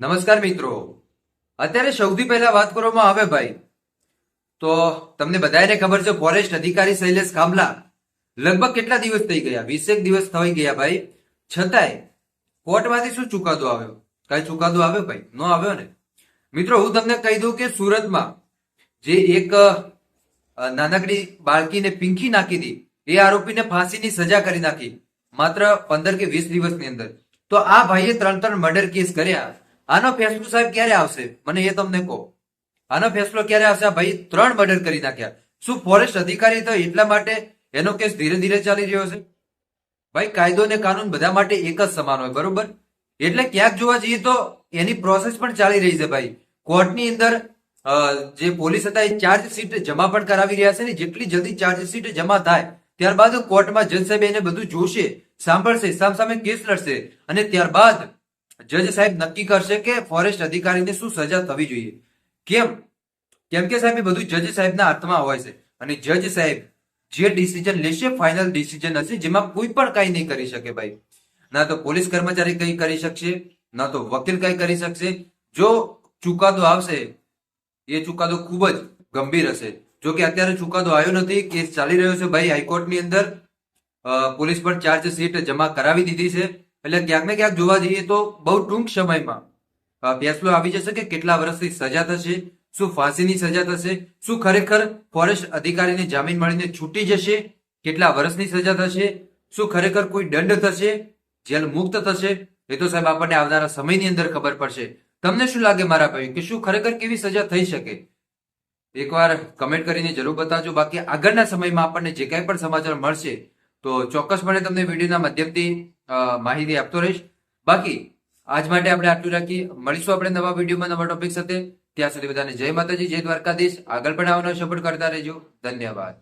નમસ્કાર મિત્રો. અત્યારે સૌથી પહેલા વાત કરવામાં આવે ભાઈ. તો તમને બધાને ખબર છે ફોરેસ્ટ અધિકારી શૈલેષ કામલા લગભગ કેટલા દિવસ થઈ ગયા? વીસેક દિવસ થઈ ગયા ભાઈ. છતાંય કોર્ટમાંથી શું ચુકાદો આવ્યો? કઈ ચુકાદો આવ્યો ભાઈ? નો આવ્યો ને? મિત્રો, હું તમને કહી દઉં કે સુરતમાં જે એક નાનકડી બાળકીને પિંકી નાખી હતી, એ આરોપીને ફાંસીની સજા કરી નાખી, માત્ર પંદર કે વીસ દિવસની અંદર. તો આ ભાઈએ ત્રણ ત્રણ મર્ડર કેસ કર્યા. આનો ફેસલો સાહેબ ક્યારે આવશે? મને એ તમને કહો. આનો ફેસલો ક્યારે આવશે? ભાઈ ત્રણ મર્ડર કરી નાખ્યા. શું ફોરેસ્ટ અધિકારી તો એટલા માટે એનો કેસ ધીરે ધીરે ચાલી રહ્યો છે? ભાઈ, કાયદો અને કાનૂન બધા માટે એક જ સમાન હોય, બરોબર? એટલે ક્યાંક જોવા જઈએ તો એની પ્રોસેસ પણ ચાલી રહી છે ભાઈ. કોર્ટની અંદર જે પોલીસ હતા એ ચાર્જશીટ જમા પણ કરાવી રહ્યા છે ને, જેટલી જલ્દી ચાર્જશીટ જમા થાય, ત્યારબાદ કોર્ટમાં જજ સાહેબ એને બધું જોશે, સાંભળશે, સામસામે કેસ લડશે, અને ત્યારબાદ જજ સાહેબ નક્કી કરશે કે ફોરેસ્ટ અધિકારીને શું સજા થવી જોઈએ. કેમ? કેમ કે સાહેબ, એ બધું જજ સાહેબના હાથમાં હોય છે. અને જજ સાહેબ જે ડિસિઝન લેશે ફાઇનલ ડિસિઝન હશે, જેમાં કોઈ પણ કઈ નહીં કરી શકે ભાઈ. ના તો પોલીસ કર્મચારી કઈ કરી શકશે, ના તો વકીલ કઈ કરી શકશે. જો ચુકાદો આવશે, એ ચુકાદો ખૂબ જ ગંભીર હશે. જો કે અત્યારે ચુકાદો આવ્યો નથી, કેસ ચાલી રહ્યો છે ભાઈ હાઈકોર્ટની અંદર. પોલીસ પણ ચાર્જશીટ જમા કરાવી દીધી છે. એટલે ક્યાંક ને ક્યાંક જોવા જઈએ તો બહુ ટૂંક સમયમાં ફેસલો આવી જશે કે કેટલા વર્ષની સજા થશે, શું ફાંસીની સજા થશે, શું ખરેખર ફોરેસ્ટ અધિકારીને જામીન મળીને છૂટી જશે, કેટલા વર્ષની સજા થશે, શું ખરેખર કોઈ દંડ થશે, જેલ મુક્ત થશે, એ તો સાહેબ આપણને આવનારા સમયની અંદર ખબર પડશે. તમને શું લાગે મારા ભાઈ કે શું ખરેખર કેવી સજા થઈ શકે? એકવાર કમેન્ટ કરીને જરૂર બતાવજો. બાકી આગળના સમયમાં આપણને જે કાંઈ પણ સમાચાર મળશે, તો ચોક્કસપણે તમને વિડીયોના માધ્યમથી માહિતી આપતો રહીશ. બાકી, આજ માટે આપણે આટલું રાખીએ. મળીશું આપણે નવા વિડીયોમાં નવા ટોપિક સાથે. ત્યાં સુધી બધાને જય માતાજી, જય દ્વારકાધીશ. આગળ પણ આવવાનો સપોર્ટ કરતા રહેજો. ધન્યવાદ.